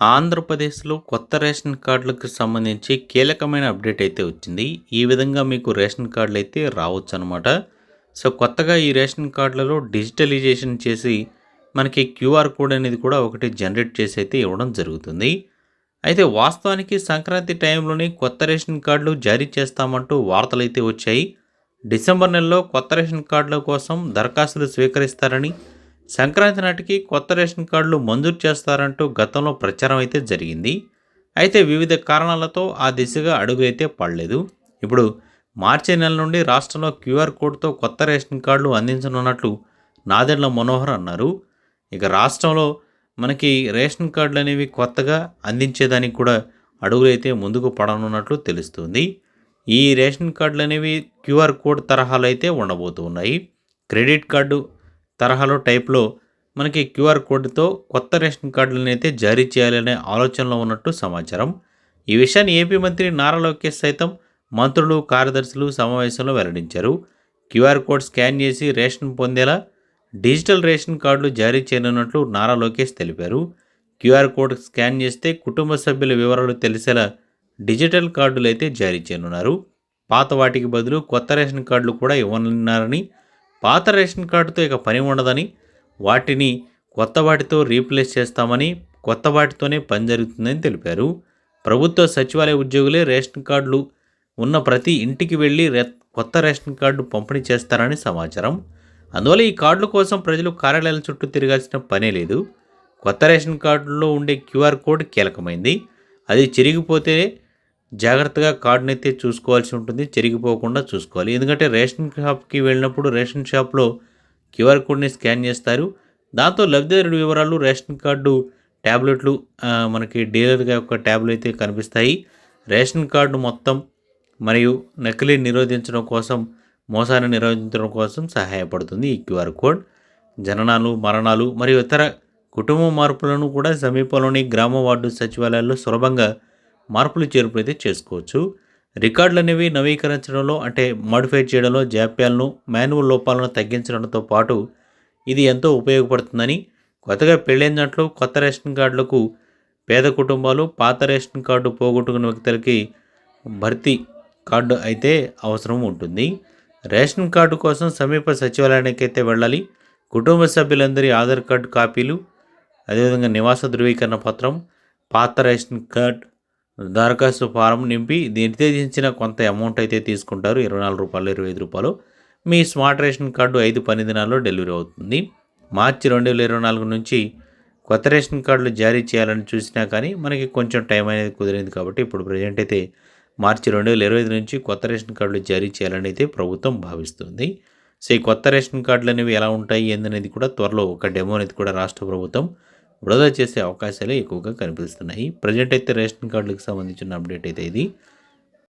ఆంధ్రప్రదేశ్లో కొత్త రేషన్ కార్డులకు సంబంధించి కీలకమైన అప్డేట్ అయితే వచ్చింది. ఈ విధంగా మీకు రేషన్ కార్డులు అయితే రావచ్చు అనమాట సో కొత్తగా ఈ రేషన్ కార్డులలో డిజిటలైజేషన్ చేసి మనకి క్యూఆర్ కోడ్ అనేది కూడా ఒకటి జనరేట్ చేసి అయితే ఇవ్వడం జరుగుతుంది. అయితే వాస్తవానికి సంక్రాంతి టైంలోనే కొత్త రేషన్ కార్డులు జారీ చేస్తామంటూ వార్తలు అయితే వచ్చాయి. డిసెంబర్ నెలలో కొత్త రేషన్ కార్డుల కోసం దరఖాస్తులు స్వీకరిస్తారని సంక్రాంతి నాటికి కొత్త రేషన్ కార్డులు మంజూరు చేస్తారంటూ గతంలో ప్రచారం అయితే జరిగింది. అయితే వివిధ కారణాలతో ఆ దిశగా అడుగు అయితే పడలేదు. ఇప్పుడు మార్చి నెల నుండి రాష్ట్రంలో క్యూఆర్ కోడ్తో కొత్త రేషన్ కార్డులు అందించనున్నట్లు నాదెండ్ల మనోహర్ అన్నారు. ఇక రాష్ట్రంలో మనకి రేషన్ కార్డులు అనేవి కొత్తగా అందించేదానికి కూడా అడుగులైతే ముందుకు పడనున్నట్లు తెలుస్తుంది. ఈ రేషన్ కార్డులు అనేవి క్యూఆర్ కోడ్ తరహాలు అయితే ఉండబోతున్నాయి. క్రెడిట్ కార్డు తరహాలో టైప్లో మనకి క్యూఆర్ కోడ్తో కొత్త రేషన్ కార్డులను అయితే జారీ చేయాలనే ఆలోచనలో ఉన్నట్టు సమాచారం. ఈ విషయాన్ని ఏపీ మంత్రి నారా లోకేష్ సైతం మంత్రులు కార్యదర్శులు సమావేశంలో వెల్లడించారు. క్యూఆర్ కోడ్ స్కాన్ చేసి రేషన్ పొందేలా డిజిటల్ రేషన్ కార్డులు జారీ చేయనున్నట్లు నారా లోకేష్ తెలిపారు. క్యూఆర్ కోడ్ స్కాన్ చేస్తే కుటుంబ సభ్యుల వివరాలు తెలిసేలా డిజిటల్ కార్డులు అయితే జారీ చేయనున్నారు. పాత వాటికి బదులు కొత్త రేషన్ కార్డులు కూడా ఇవ్వనున్నారని పాత రేషన్ కార్డుతో ఇక పని ఉండదని వాటిని కొత్త వాటితో రీప్లేస్ చేస్తామని కొత్త వాటితోనే పని జరుగుతుందని తెలిపారు. ప్రభుత్వ సచివాలయ ఉద్యోగులే రేషన్ కార్డులు ఉన్న ప్రతి ఇంటికి వెళ్ళి కొత్త రేషన్ కార్డు పంపిణీ చేస్తారని సమాచారం. అందువల్ల ఈ కార్డుల కోసం ప్రజలు కార్యాలయాల చుట్టూ తిరగాల్సిన పనే లేదు. కొత్త రేషన్ కార్డులో ఉండే క్యూఆర్ కోడ్ కీలకమైంది. అది చిరిగిపోతే జాగ్రత్తగా కార్డుని అయితే చూసుకోవాల్సి ఉంటుంది చెరిగిపోకుండా చూసుకోవాలి. ఎందుకంటే రేషన్ షాప్కి వెళ్ళినప్పుడు రేషన్ షాప్లో క్యూఆర్ కోడ్ని స్కాన్ చేస్తారు. దాంతో లబ్ధిదారుడి వివరాలు రేషన్ కార్డు ట్యాబ్లెట్లు మనకి డీలర్ యొక్క ట్యాబ్లు అయితే కనిపిస్తాయి. రేషన్ కార్డు మొత్తం మరియు నకిలీ నిరోధించడం కోసం మోసాన్ని నిరోధించడం కోసం సహాయపడుతుంది ఈ క్యూఆర్ కోడ్. జననాలు మరణాలు మరియు ఇతర కుటుంబ మార్పులను కూడా సమీపంలోని గ్రామ వార్డు సచివాలయాల్లో సులభంగా మార్పులు చేర్పులు అయితే చేసుకోవచ్చు. రికార్డులు అనేవి నవీకరించడంలో అంటే మాడిఫై చేయడంలో జాప్యాలను మాన్యువల్ లోపాలను తగ్గించడంతో పాటు ఇది ఎంతో ఉపయోగపడుతుందని కొత్తగా పెళ్ళైన దాంట్లో కొత్త రేషన్ కార్డులకు పేద కుటుంబాలు పాత రేషన్ కార్డు పోగొట్టుకున్న వ్యక్తులకి భర్తీ కార్డు అయితే అవసరం ఉంటుంది. రేషన్ కార్డు కోసం సమీప సచివాలయానికి అయితే వెళ్ళాలి. కుటుంబ సభ్యులందరి ఆధార్ కార్డు కాపీలు అదేవిధంగా నివాస ధృవీకరణ పత్రం పాత రేషన్ కార్డ్ దరఖాస్తు ఫారం నింపి నిర్దేశించిన కొంత అమౌంట్ అయితే తీసుకుంటారు. ఇరవై నాలుగు రూపాయలు ఇరవై ఐదు రూపాయలు. మీ స్మార్ట్ రేషన్ కార్డు ఐదు పని దినాల్లో డెలివరీ అవుతుంది. మార్చి రెండు వేల ఇరవై నాలుగు నుంచి కొత్త రేషన్ కార్డులు జారీ చేయాలని చూసినా కానీ మనకి కొంచెం టైం అనేది కుదిరింది కాబట్టి ఇప్పుడు ప్రజెంట్ అయితే మార్చి రెండు వేల ఇరవై ఐదు నుంచి కొత్త రేషన్ కార్డులు జారీ చేయాలని అయితే ప్రభుత్వం భావిస్తుంది. సో ఈ కొత్త రేషన్ కార్డులు అనేవి ఎలా ఉంటాయి? ఏందనేది కూడా త్వరలో ఒక డెమో అనేది కూడా రాష్ట్ర ప్రభుత్వం వృధా చేసే అవకాశాలే ఎక్కువగా కనిపిస్తున్నాయి. ప్రజెంట్ అయితే రేషన్ కార్డులకు సంబంధించిన అప్డేట్ అయితే ఇది.